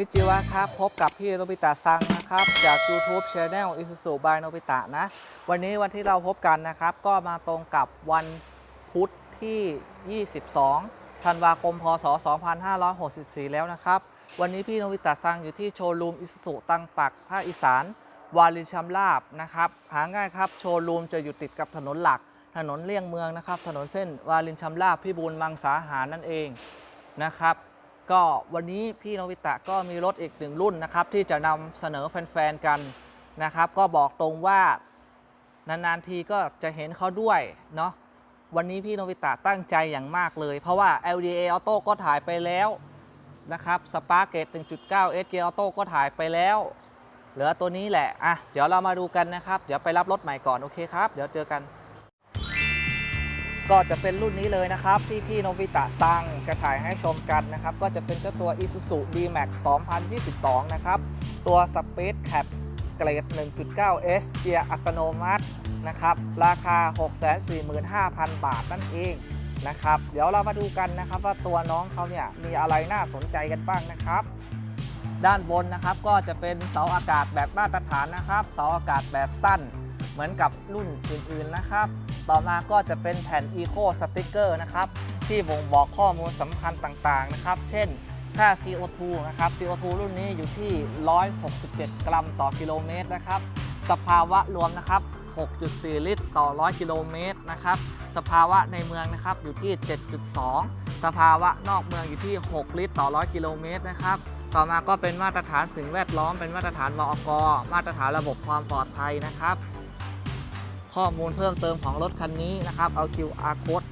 นิจิวะครับ พบกับพี่โนบิตะซังนะครับ จาก YouTube Channel Isuzu by โนบิตะนะ วันนี้วันที่เราพบกันนะครับ ก็มาตรงกับวันพุธที่ 22 ธันวาคม พศ 2564 แล้วนะครับ วันนี้พี่โนบิตะซังอยู่ที่โชว์รูมอิสุตังปักภาคอีสาน วารินชำราบนะครับ หาง่ายครับ โชว์รูมจะอยู่ติดกับถนนหลัก ถนนเลี่ยงเมืองนะครับ ถนนเส้นวารินชำราบพิบูลมังสาหารนั่นเองนะครับ ก็วันนี้พี่โนบิตะก็มีรถอีกหนึ่งรุ่นนะครับ ที่จะนำเสนอแฟนๆกันนะครับ ก็บอกตรงว่านานๆทีก็จะเห็นเขาด้วยเนาะวันนี้พี่โนบิตะตั้งใจอย่างมากเลย เพราะว่า LDA Auto ก็ถ่ายไปแล้วนะครับสปาร์เกต1.9 SG Auto ก็ถ่ายไปแล้ว เหลือตัวนี้แหละอะเดี๋ยวเรามาดูกันนะครับ เดี๋ยวไปรับรถใหม่ก่อน โอเคครับ เดี๋ยวเจอกัน ก็จะเป็นรุ่นนี้เลยนะครับ ที่พี่โนบิตะซังจะถ่ายให้ชมกันนะครับ ก็จะเป็นเจ้าตัว Isuzu D-Max 2022 นะครับ ตัว Space Cap เกรด 1.9S เกียร์อัตโนมัตินะครับ ราคา 645,000 บาทนั่นเองนะครับ เดี๋ยวเรามาดูกันนะครับว่าตัวน้องเขาเนี่ยมีอะไรน่าสนใจกันบ้างนะครับ ด้านบนนะครับก็จะเป็นเสาอากาศแบบมาตรฐานนะครับ เสาอากาศแบบสั้น เหมือนกับรุ่นอื่นๆนะครับ ต่อมาก็จะเป็นแผ่น Eco Sticker นะครับ ที่บ่งบอกข้อมูลสำคัญต่างๆนะครับ เช่นค่า CO2 นะครับ CO2 รุ่นนี้อยู่ที่ 167 กรัมต่อกิโลเมตรนะครับ สภาวะรวมนะครับ 6.4 ลิตรต่อ 100 กิโลเมตรนะครับ สภาวะในเมืองนะครับอยู่ที่ 7.2 สภาวะนอกเมืองอยู่ที่ 6 ลิตรต่อ 100 กิโลเมตรนะครับ ต่อมาก็เป็นมาตรฐานสิ่งแวดล้อม เป็นมาตรฐานมอกมาตรฐานระบบความปลอดภัยนะครับ ข้อมูลเพิ่มเติมของรถคันนี้นะครับเอา QR code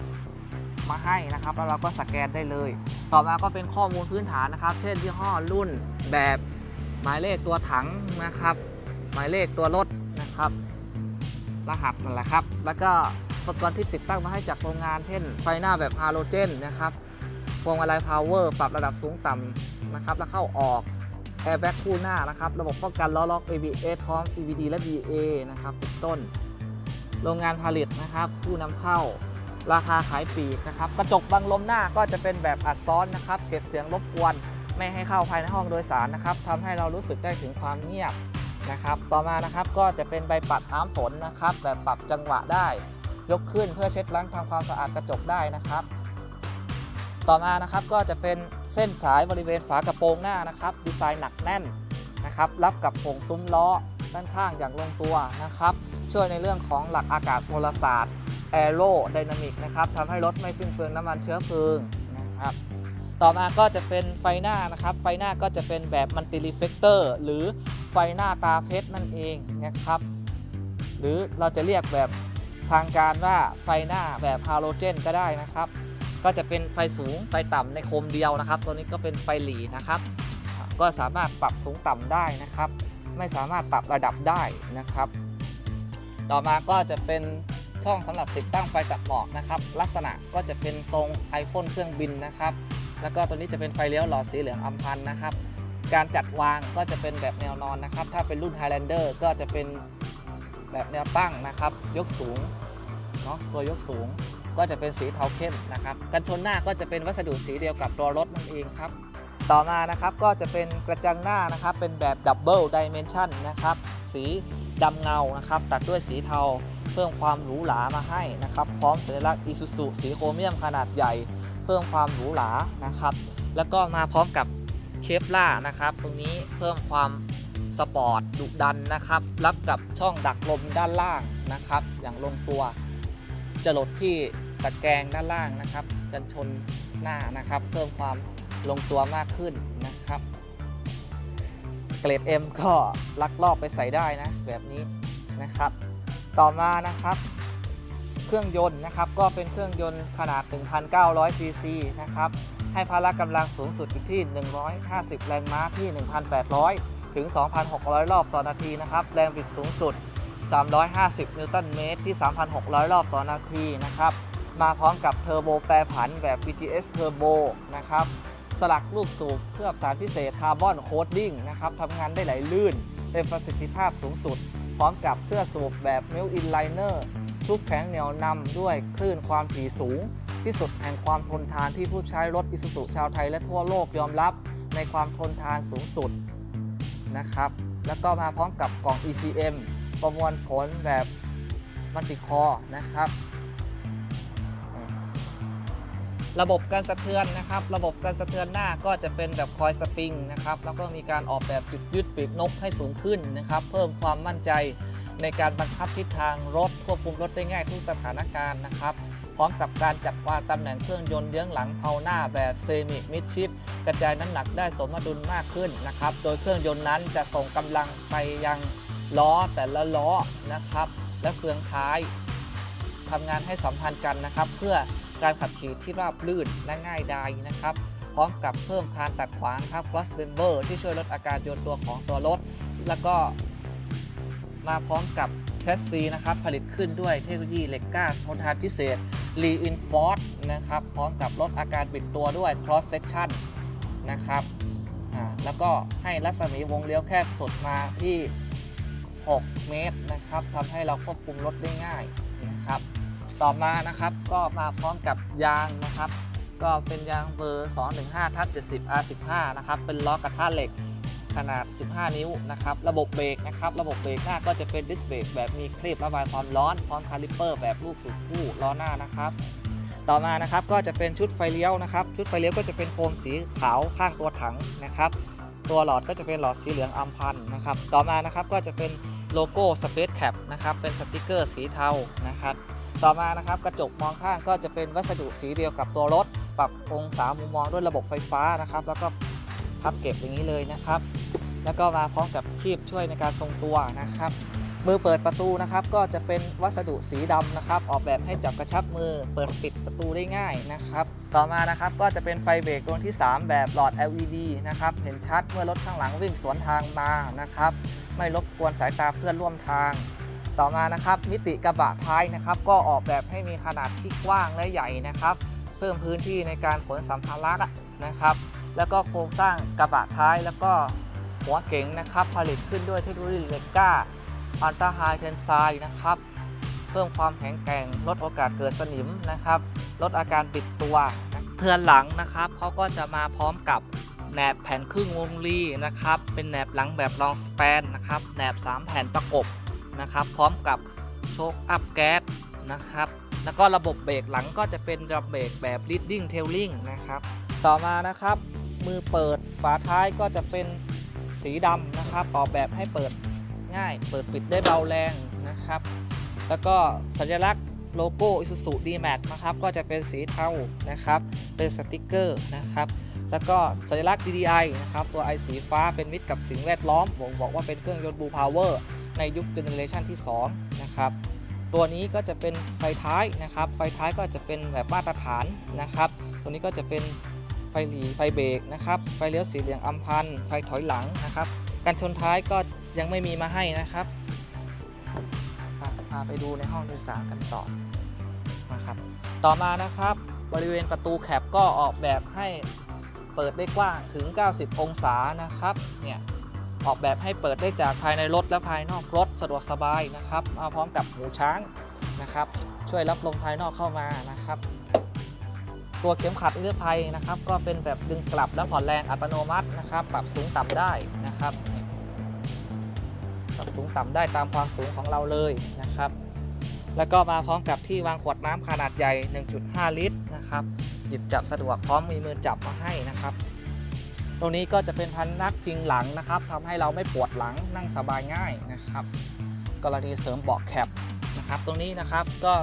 มาให้นะครับ แล้วเราก็สแกนได้เลย ต่อมาก็เป็นข้อมูลพื้นฐานนะครับ เช่นยี่ห้อรุ่นแบบหมายเลขตัวถังนะครับ หมายเลขตัวรถนะครับ รหัสนั่นแหละครับ แล้วก็อุปกรณ์ที่ติดตั้งมาให้จากโรงงาน เช่น ไฟหน้าแบบฮาโลเจนนะครับพวงมาลัยพาวเวอร์ปรับระดับสูงต่ำนะครับ แล้วเข้าออกแอร์แบ็กคู่หน้านะครับ ระบบป้องกันล้อล็อก ABS พร้อม EBD และ BA นะครับเป็นต้น โรงงานผลิตนะครับ ผู้นำเข้าราคาขายปีกนะครับ กระจกบังลมหน้าก็จะเป็นแบบอัดซ้อนนะครับ เก็บเสียงรบกวน ไม่ให้เข้าภายในห้องโดยสารนะครับทำให้เรารู้สึกได้ถึงความเงียบนะครับ ต่อมานะครับก็จะเป็นใบปัดน้ำฝนนะครับ แบบปรับจังหวะได้ ยกขึ้นเพื่อเช็ดล้างทำความสะอาดกระจกได้นะครับ ต่อมานะครับก็จะเป็นเส้นสายบริเวณฝากระโปรงหน้านะครับ ดีไซน์หนักแน่นนะครับ รับกับโครงซุ้มล้อ ด้านข้างอย่างลงตัวนะครับ ช่วยในเรื่องของหลักอากาศพลศาสตร์แอโรไดนามิกนะครับทำให้รถไม่สิ้นเปลืองน้ำมันเชื้อเพลิงนะครับต่อมาก็จะเป็นไฟหน้านะครับ ไฟหน้าก็จะเป็นแบบมันติรีเฟกเตอร์หรือไฟหน้าตาเพชรนั่นเองนะครับ หรือเราจะเรียกแบบทางการว่าไฟหน้าแบบฮาโลเจนก็ได้นะครับ ก็จะเป็นไฟสูงไฟต่ำในโคมเดียวนะครับ ตัวนี้ก็เป็นไฟหลีนะครับ ก็สามารถปรับสูงต่ำได้นะครับ ไม่สามารถปรับระดับได้นะครับ ต่อมาก็จะเป็นช่องสำหรับติดตั้งไฟตัดหมอกนะครับ ลักษณะก็จะเป็นทรงไอพ่นเครื่องบินนะครับ แล้วก็ตัวนี้จะเป็นไฟเลี้ยวหลอดสีเหลืองอัมพันธ์นะครับ การจัดวางก็จะเป็นแบบแนวนอนนะครับ ถ้าเป็นรุ่น Highlander ก็จะเป็นแบบแนวตั้งนะครับ ยกสูงเนาะตัวยกสูงก็จะเป็นสีเทาเข้มนะครับ กันชนหน้าก็จะเป็นวัสดุสีเดียวกับตัวรถนั่นเองครับ ต่อมานะครับก็จะเป็นกระจังหน้านะครับ เป็นแบบดับเบิลดิเมนชันนะครับสีดำเงานะครับ ตัดด้วยสีเทาเพิ่มความหรูหรามาให้นะครับ พร้อมสัญลักษณ์อิซูซุสีโครเมียมขนาดใหญ่ เพิ่มความหรูหรานะครับ แล้วก็มาพร้อมกับเคฟล่านะครับ ตรงนี้เพิ่มความสปอร์ตดุดันนะครับ รับกับช่องดักลมด้านล่างนะครับ อย่างลงตัวจรดที่ตะแกรงด้านล่างนะครับ กันชนหน้านะครับ เพิ่มความ ลงตัวมากขึ้นนะครับ เกรด M ก็ลักลอบไปใส่ได้นะ แบบนี้นะครับ ต่อมานะครับ เครื่องยนต์นะครับ ก็เป็นเครื่องยนต์ขนาด 1,900 ซีซีนะครับ ให้พละกำลังสูงสุดอยู่ที่ 150 แรงม้าที่ 1,800 ถึง 2,600 รอบต่อนาทีนะครับ แรงบิดสูงสุด 350 นิวตันเมตรที่ 3,600 รอบต่อนาทีนะครับ มาพร้อมกับเทอร์โบแปรผันแบบ BTS Turbo นะครับ สลักลูกสูบเคลือบสารพิเศษคาร์บอนโคดดิ้งนะครับทำงานได้ไหลลื่นเต็มประสิทธิภาพสูงสุด พร้อมกับเสื้อสูบแบบ m ม l อินไลเนอร์ทุกแข็งเหนียวนำด้วยคลื่นความถี่สูง ที่สุดแห่งความทนทานที่ผู้ใช้รถอิสุสุชาวไทยและทั่วโลกยอมรับในความทนทานสูงสุดนะครับ แล้วก็มาพร้อมกับกล่อง ECM ประมวลผลแบบมัลติคอร์นะครับ ระบบการสะเทือนนะครับ ระบบการสะเทือนหน้าก็จะเป็นแบบคอยสปริงนะครับ แล้วก็มีการออกแบบจุดยืดปีกนกให้สูงขึ้นนะครับ เพิ่มความมั่นใจในการบังคับทิศทางรถควบคุมรถได้ง่ายทุกสถานการณ์นะครับ พร้อมกับการจัดวางตำแหน่งเครื่องยนต์เยื้องหลังเผาหน้าแบบเซมิมิดชิปกระจายน้ำหนักได้สมดุลมากขึ้นนะครับ โดยเครื่องยนต์นั้นจะส่งกำลังไปยังล้อแต่ละล้อนะครับ และเฟืองท้ายทำงานให้สัมพันธ์กันนะครับ เพื่อ การขับขี่ที่ราบรื่นและง่ายดายนะครับ พร้อมกับเพิ่มคานตัดขวางครับ cross member ที่ช่วยลดอาการโยนตัวของตัวรถ แล้วก็มาพร้อมกับแชสซีนะครับผลิตขึ้นด้วยเทคโนโลยีเหล็กก้าทนทานพิเศษ reinforce นะครับ พร้อมกับลดอาการบิดตัวด้วย cross section นะครับแล้วก็ให้รัศมีวงเลี้ยวแคบสุดมาที่ 6 เมตรนะครับทำให้เราควบคุมรถได้ง่ายนะครับ ต่อมานะครับก็มาพร้อมกับยางนะครับ ก็เป็นยางเบอร์ 215ทับ70 R15 นะครับเป็นล้อกระทะเหล็กขนาด 15 นิ้วนะครับระบบเบรกนะครับระบบเบรกหน้าก็จะเป็นดิสเบรกแบบมีคลีประบายความร้อนพร้อมคาลิปเปอร์แบบลูกสูบคู่ล้อหน้านะครับ ต่อมานะครับก็จะเป็นชุดไฟเลี้ยวนะครับ ชุดไฟเลี้ยวก็จะเป็นโคมสีขาวข้างตัวถังนะครับ ตัวหลอดก็จะเป็นหลอดสีเหลืองอัมพันธ์นะครับต่อมานะครับก็จะเป็นโลโก้ Space Cap นะครับเป็นสติกเกอร์สีเทานะครับ ต่อมานะครับกระจกมองข้างก็จะเป็นวัสดุสีเดียวกับตัวรถ ปรับองศามุมมองด้วยระบบไฟฟ้านะครับ แล้วก็พับเก็บอย่างนี้เลยนะครับ แล้วก็มาพร้อมกับคีบช่วยในการทรงตัวนะครับ มือเปิดประตูนะครับ ก็จะเป็นวัสดุสีดำนะครับ ออกแบบให้จับกระชับมือเปิดปิดประตูได้ง่ายนะครับ ต่อมานะครับก็จะเป็นไฟเบรกดวงที่ 3 แบบหลอด LED นะครับเห็นชัดเมื่อรถข้างหลังวิ่งสวนทางมานะครับ ไม่รบกวนสายตาเพื่อนร่วมทาง ต่อมานะครับมิติกระบะท้ายนะครับก็ออกแบบให้มีขนาดที่กว้างและใหญ่นะครับ เพิ่มพื้นที่ในการขนสัมภาระนะครับ แล้วก็โครงสร้างกระบะท้ายแล้วก็หัวเก๋งนะครับ ผลิตขึ้นด้วยเทคโนโลยีเลก้าอัลตราไฮเทนไซนะครับ เพิ่มความแข็งแกร่งลดโอกาสเกิดสนิมนะครับ ลดอาการปิดตัวเทือนหลังนะครับเขาก็จะมาพร้อมกับแหนบแผ่นครึ่งวงรีนะครับ เป็นแหนบหลังแบบลองสเปนนะครับแหนบ 3 แผ่นประกบ นะครับ พร้อมกับโชคอัพแก๊สนะครับ แล้วก็ระบบเบรกหลังก็จะเป็นระบบเบรกแบบ leading tailing นะครับ ต่อมานะครับ มือเปิดฝาท้ายก็จะเป็นสีดำนะครับออกแบบให้เปิดง่าย เปิดปิดได้เบาแรงนะครับ แล้วก็สัญลักษณ์โลโก้ Isuzu D-Max นะครับ ก็จะเป็นสีเทานะครับ เป็นสติกเกอร์นะครับ แล้วก็สัญลักษณ์ DDI นะครับ ตัวไอสีฟ้าเป็นมิตรกับสิ่งแวดล้อมบอกว่าเป็นเครื่องยนต์ Blue Power ในยุคเจเนอเรชันที่2นะครับตัวนี้ก็จะเป็นไฟท้ายนะครับ ไฟท้ายก็จะเป็นแบบมาตรฐานนะครับ ตัวนี้ก็จะเป็นไฟหลีไฟเบรกนะครับไฟเลี้ยวสีเหลืองอัมพันไฟถอยหลังนะครับการชนท้ายก็ยังไม่มีมาให้นะครับพาไปดูในห้องโดยสารกันต่อนะครับต่อมานะครับบริเวณประตูแคปก็ออกแบบให้เปิดได้กว้างถึง 90 องศานะครับเนี่ย ออกแบบให้เปิดได้จากภายในรถและภายนอกรถสะดวกสบายนะครับมาพร้อมกับหูช้างนะครับ ช่วยรับลมภายนอกเข้ามานะครับ ตัวเข็มขัดนิรภัยนะครับ ก็เป็นแบบดึงกลับและผ่อนแรงอัตโนมัตินะครับ ปรับสูงต่ำได้นะครับปรับสูงต่ำได้ตามความสูงของเราเลยนะครับ แล้วก็มาพร้อมกับที่วางขวดน้ำขนาดใหญ่ 1.5 ลิตรนะครับหยิบจับสะดวกพร้อมมีมือจับมาให้นะครับ ตรงนี้ก็จะเป็นพันนักพิงหลังนะครับทำให้เราไม่ปวดหลังนั่งสบายง่ายนะครับ กรณีเสริมเบาะแคปนะครับ ตรงนี้นะครับก็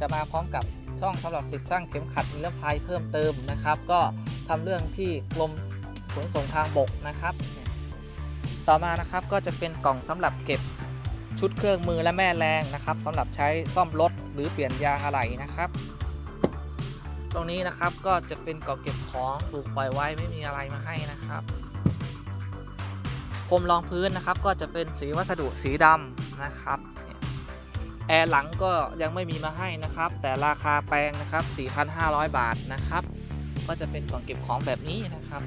จะมาพร้อมกับช่องสำหรับติดตั้งเข็มขัดนิรภัยเพิ่มเติมนะครับ ก็ทำเรื่องที่กรมขนส่งทางบกนะครับ ต่อมานะครับก็จะเป็นกล่องสำหรับเก็บชุดเครื่องมือและแม่แรงนะครับสำหรับใช้ซ่อมรถหรือเปลี่ยนยางอะไหล่นะครับ ตรงนี้นะครับก็จะเป็นเกล่องเก็บของถูกปล่อยไว้ไม่มีอะไรมาให้นะครับพรมรองพื้นนะครับก็จะเป็นสีวัสดุสีดำนะครับแอร์หลังก็ยังไม่มีมาให้นะครับ แต่ราคาแปลงนะครับ 4,500 บาทนะครับ ก็จะเป็นกล่องเก็บของแบบนี้นะครับ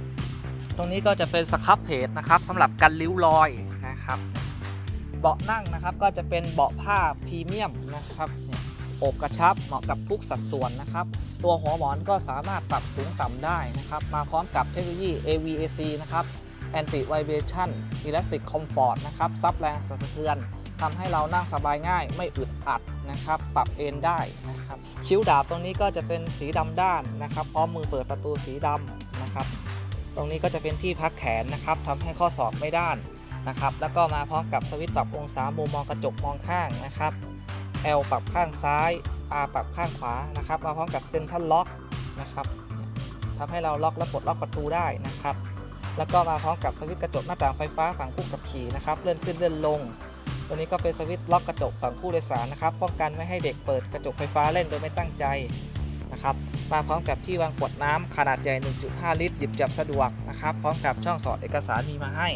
ตรงนี้ก็จะเป็นสครับเพจนะครับสำหรับกันริ้วรอยนะครับ เบาะนั่งนะครับก็จะเป็นเบาะผ้าพรีเมียมนะครับ อบกระชับเหมาะกับทุกสัดส่วนนะครับ ตัวหัวหมอนก็สามารถปรับสูงต่ำได้นะครับ มาพร้อมกับเทคโนโลยี AVAC นะครับ Anti Vibration Elastic Comfort นะครับซับแรงสั่นสะเทือนทำให้เรานั่งสบายง่ายไม่อึดอัดนะครับ ปรับเอนได้นะครับ คิ้วดาบตรงนี้ก็จะเป็นสีดำด้านนะครับ พร้อมมือเปิดประตูสีดำนะครับ ตรงนี้ก็จะเป็นที่พักแขนนะครับทำให้ข้อศอกไม่ด้านนะครับ แล้วก็มาพร้อมกับสวิตช์ปรับองศามุมมองกระจกมองข้างนะครับ L ปรับข้างซ้าย R ปรับข้างขวานะครับมาพร้อมกับเซ็นทรัลล็อกนะครับทำให้เราล็อกและปลดล็อกประตูได้นะครับ แล้วก็มาพร้อมกับสวิตช์กระจกหน้าต่างไฟฟ้าฝั่งผู้ขับขี่นะครับเลื่อนขึ้นเลื่อนลง ตัวนี้ก็เป็นสวิตช์ล็อกกระจกฝั่งผู้โดยสารนะครับ ป้องกันไม่ให้เด็กเปิดกระจกไฟฟ้าเล่นโดยไม่ตั้งใจนะครับมาพร้อมกับที่วางขวดน้ำขนาดใหญ่ 1.5 ลิตร หยิบจับสะดวกนะครับ พร้อมกับช่องสอดเอกสารมีมาให้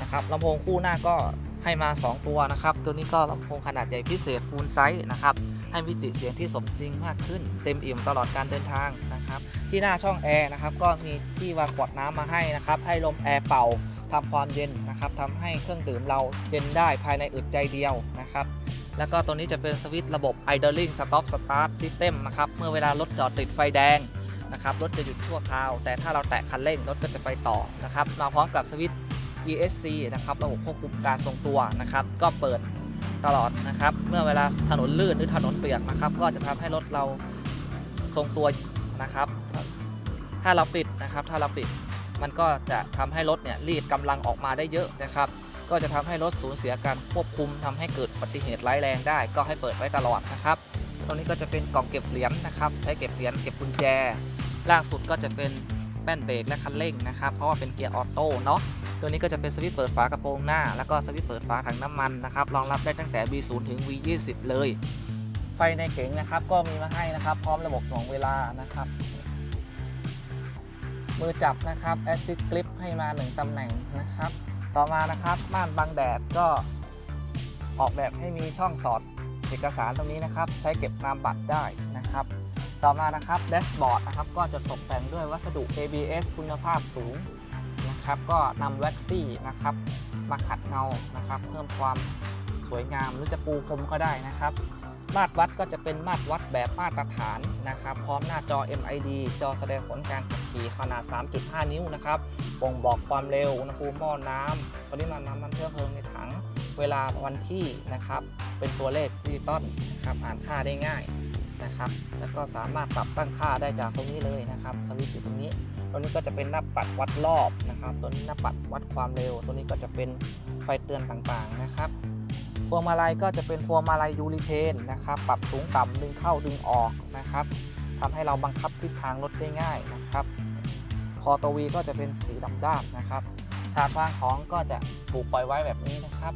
นะครับลำโพงคู่หน้าก็ ให้มา 2 ตัวนะครับ ตัวนี้ก็ลำโพงขนาดใหญ่พิเศษฟูลไซส์นะครับ ให้มิติเสียงที่สมจริงมากขึ้น เต็มอิ่มตลอดการเดินทางนะครับ ที่หน้าช่องแอร์นะครับ ก็มีที่วางขวดน้ำมาให้นะครับ ให้ลมแอร์เป่าทำความเย็นนะครับทำให้เครื่องดื่มเราเย็นได้ภายในอึดใจเดียวนะครับ แล้วก็ตัวนี้จะเป็นสวิตช์ระบบ idling stop start system นะครับ เมื่อเวลารถจอดติดไฟแดงนะครับ รถจะหยุดชั่วคราว แต่ถ้าเราแตะคันเร่งรถก็จะไปต่อนะครับ มาพร้อมกับสวิตช์ ESC นะครับระบบควบคุมการทรงตัวนะครับ ก็เปิดตลอดนะครับ เมื่อเวลาถนนลื่นหรือถนนเปียกนะครับ ก็จะทำให้รถเราทรงตัวนะครับ ถ้าเราปิดนะครับ ถ้าเราปิดมันก็จะทำให้รถเนี่ยรีดกำลังออกมาได้เยอะนะครับ ก็จะทำให้รถสูญเสียการควบคุมทำให้เกิดอุบัติเหตุร้ายแรงได้ ก็ให้เปิดไว้ตลอดนะครับตรงนี้ก็จะเป็นกล่องเก็บเหรียญนะครับ ใช้เก็บเหรียญเก็บกุญแจ ล่างสุดก็จะเป็นแป้นเบรกและคันเร่งนะครับ เพราะว่าเป็นเกียร์ออโต้เนาะ ตัวนี้ก็จะเป็นสวิตช์เปิดฝากระโปรงหน้า แล้วก็สวิตช์เปิดฝาถังน้ำมันนะครับรองรับได้ตั้งแต่ B0 ถึง V20 เลย ไฟในเก๋งนะครับก็มีมาให้นะครับพร้อมระบบหน่วงเวลานะครับมือจับนะครับ Assist Grip ให้มา1ตำแหน่งนะครับ ต่อมานะครับม่านบังแดดก็ออกแบบให้มีช่องสอดเอกสารตรงนี้นะครับ ใช้เก็บนามบัตรได้นะครับ ต่อมานะครับแดชบอร์ดนะครับก็จะตกแต่งด้วยวัสดุ ABS คุณภาพสูง นะครับก็นำแว็กซี่นะครับมาขัดเงานะครับ เพิ่มความสวยงามหรือจะปูพรมก็ได้นะครับ มาตรวัดก็จะเป็นมาตรวัดแบบมาตรฐานนะครับ พร้อมหน้าจอ MID จอแสดงผลการขับขี่ขนาด 3.5 นิ้วนะครับบ่งบอกความเร็วอุณหภูมิหม้อน้ำปริมาณน้ำมันเชื้อเพลิงในถังเวลาวันที่นะครับ เป็นตัวเลขดิจิตอลนะครับอ่านค่าได้ง่ายนะครับ แล้วก็สามารถปรับตั้งค่าได้จากตรงนี้เลยนะครับ สวิตช์อยู่ตรงนี้ ตัวนี้ก็จะเป็นหน้าปัดวัดรอบนะครับ ตัวนี้หน้าปัดวัดความเร็ว ตัวนี้ก็จะเป็นไฟเตือนต่างๆนะครับ พวงมาลัยก็จะเป็นพวงมาลัยยูริเทนนะครับ ปรับสูงต่ำดึงเข้าดึงออกนะครับทำให้เราบังคับทิศทางรถได้ง่ายนะครับ คอตัววีก็จะเป็นสีดำด้านนะครับถาดวางของก็จะถูกปล่อยไว้แบบนี้นะครับ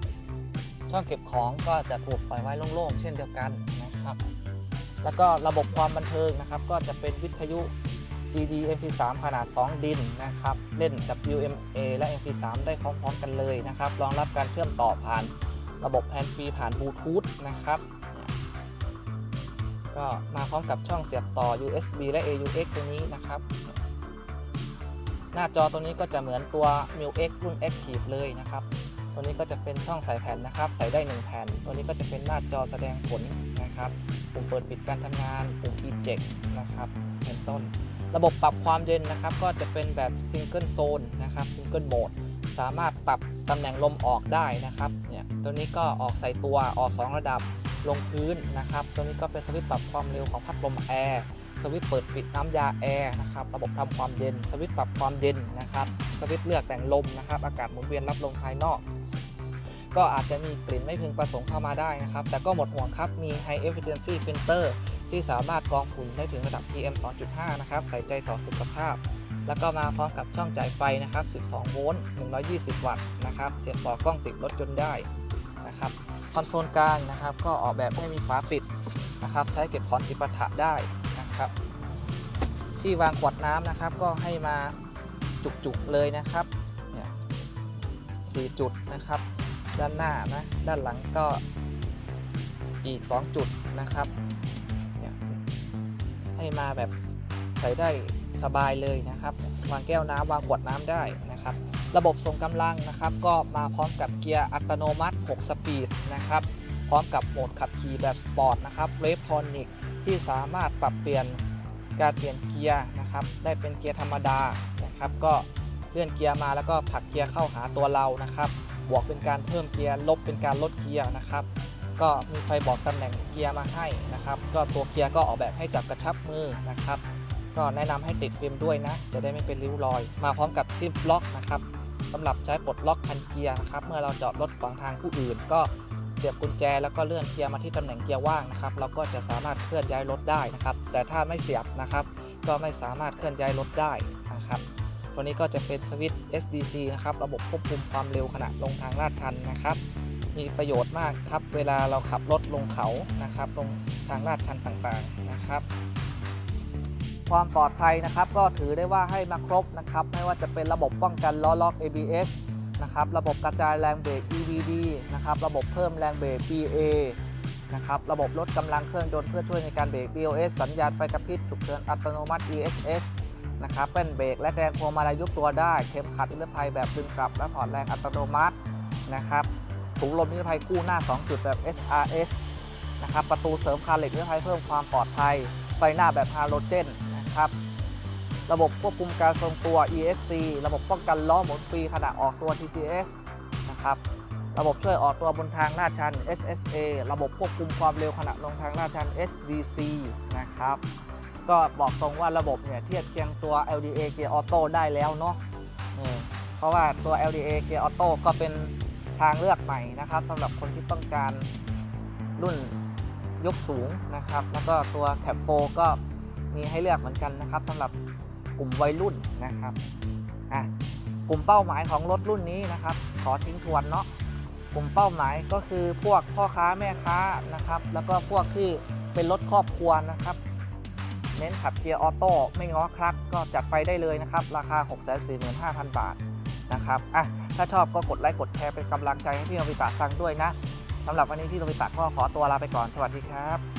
ช่องเก็บของก็จะถูกปล่อยไว้โล่งๆ เช่นเดียวกันนะครับ แล้วก็ระบบความบันเทิงนะครับ ก็จะเป็นวิทยุ CD MP3 ขนาด 2 ดินนะครับ เล่น WMA และ MP3 ได้พร้อมๆกันเลยนะครับ รองรับการเชื่อมต่อผ่านระบบแฮนด์ฟรีผ่านบลูทูธนะครับ ก็มาพร้อมกับช่องเสียบต่อ USB และ AUX ตัวนี้นะครับ หน้าจอตัวนี้ก็จะเหมือนตัว m i l X รุ่น Active เลยนะครับ ตัวนี้ก็จะเป็นช่องใส่แผ่นนะครับ ใส่ได้ 1 แผ่น ตัวนี้ก็จะเป็นหน้าจอแสดงผลนะครับ ปุ่มเปิดปิดการทำงาน ปุ่ม eject นะครับ เป็นต้น ระบบปรับความเย็นนะครับ ก็จะเป็นแบบ Single Zone นะครับ Single Mode สามารถปรับตำแหน่งลมออกได้นะครับเนี่ยตัวนี้ก็ออกใส่ตัวออก 2 ระดับลงพื้นนะครับ ตัวนี้ก็เป็นสวิตช์ปรับความเร็วของพัดลมแอร์สวิตช์เปิดปิดน้ำยาแอร์นะครับระบบทำความเย็นสวิตช์ปรับความเย็นนะครับสวิตช์เลือกแต่งลมนะครับ อากาศหมุนเวียนรับลมภายนอก ก็อาจจะมีกลิ่นไม่พึงประสงค์เข้ามาได้นะครับ แต่ก็หมดห่วงครับมี High Efficiency Filter ที่สามารถกรองฝุ่นได้ถึงระดับ PM 2.5 นะครับ ใส่ใจต่อสุขภาพ แล้วก็มาพร้อมกับช่องจ่ายไฟนะครับ 12 โวลต์ 120 วัตต์นะครับ เสียบต่อกล้องติดรถยนต์ได้นะครับ คอนโซลกลางนะครับ ก็ออกแบบให้มีฝาปิดนะครับ ใช้เก็บของจิปาถะได้นะครับ ที่วางขวดน้ำนะครับ ก็ให้มาจุกๆเลยนะครับเนี่ยสี่จุดนะครับ ด้านหน้านะ ด้านหลังก็อีก 2 จุดนะครับ ให้มาแบบใส่ได้สบายเลยนะครับ วางแก้วน้ำวางขวดน้ำได้นะครับ ระบบส่งกำลังนะครับ ก็มาพร้อมกับเกียร์อัตโนมัติ 6 สปีดนะครับ พร้อมกับโหมดขับขี่แบบสปอร์ตนะครับเวฟทอนิกที่สามารถปรับเปลี่ยนการเปลี่ยนเกียร์นะครับ ได้เป็นเกียร์ธรรมดานะครับ ก็เลื่อนเกียร์มาแล้วก็ผลักเกียร์เข้าหาตัวเรานะครับ บวกเป็นการเพิ่มเกียร์ ลบเป็นการลดเกียร์นะครับ ก็มีไฟบอกตำแหน่งเกียร์มาให้นะครับ ก็ตัวเกียร์ก็ออกแบบให้จับกระชับมือนะครับ ก็แนะนำให้ติดฟิล์มด้วยนะ จะได้ไม่เป็นริ้วรอย มาพร้อมกับชิปล็อกนะครับสำหรับใช้ปลดล็อกคันเกียร์นะครับ เมื่อเราจอดรถขวางทางผู้อื่น ก็เสียบกุญแจแล้วก็เลื่อนเกียร์มาที่ตำแหน่งเกียร์ว่างนะครับ เราก็จะสามารถเคลื่อนย้ายรถได้นะครับ แต่ถ้าไม่เสียบนะครับ ก็ไม่สามารถเคลื่อนย้ายรถได้นะครับตัวนี้ก็จะเป็นสวิตช์ SDC นะครับ ระบบควบคุมความเร็วขณะลงทางลาดชันนะครับ มีประโยชน์มากครับ เวลาเราขับรถลงเขานะครับ ลงทางลาดชันต่างๆนะครับ ความปลอดภัยนะครับ ก็ถือได้ว่าให้มาครบนะครับ ไม่ว่าจะเป็นระบบป้องกันล้อล็อก ABS นะครับ ระบบกระจายแรงเบรก EBD นะครับ ระบบเพิ่มแรงเบรก BA นะครับ ระบบลดกำลังเครื่องยนต์เพื่อช่วยในการเบรก BOS สัญญาณไฟกระพริบฉุกเฉินอัตโนมัติ ESS นะครับเป็นเบรกและแรงพวงมาลัยยุบตัวได้ เข็มขัดนิรภัยแบบดึงกลับและถอดแรงอัตโนมัตินะครับ ถุงลมนิรภัยคู่หน้า 2 จุดแบบ SRS นะครับ ประตูเสริมคานเหล็กนิรภัยเพิ่มความปลอดภัย ไฟหน้าแบบฮาโลเจนนะครับ ระบบควบคุมการทรงตัว ESC ระบบป้องกันล้อหมุนฟรีขณะออกตัว TCS นะครับ ระบบช่วยออกตัวบนทางลาดชัน SSA ระบบควบคุมความเร็วขณะลงทางลาดชัน SDC นะครับ ก็บอกตรงว่าระบบเนี่ยเทียบเคียงตัว LDA Gear Auto ได้แล้วเนาะเออเพราะว่าตัว LDA Gear Auto ก็เป็น ทางเลือกใหม่นะครับสำหรับคนที่ต้องการรุ่นยกสูงนะครับ แล้วก็ตัว Cap 4ก็มีให้เลือกเหมือนกันนะครับสำหรับกลุ่มวัยรุ่นนะครับอะกลุ่มเป้าหมายของรถรุ่นนี้นะครับ ขอทิ้งทวนเนาะกลุ่มเป้าหมายก็คือพวกพ่อค้าแม่ค้านะครับ แล้วก็พวกที่เป็นรถครอบครัวนะครับ เน้นขับเกียร์ออโต้ไม่ง้อคลักก็จัดไปได้เลยนะครับ ราคา 645,000 บาท นะครับอะถ้าชอบก็กดไลค์กดแชร์เป็นกำลังใจให้พี่โนบิตะซังด้วยนะสำหรับวันนี้พี่โนบิตะก็ขอตัวลาไปก่อนสวัสดีครับ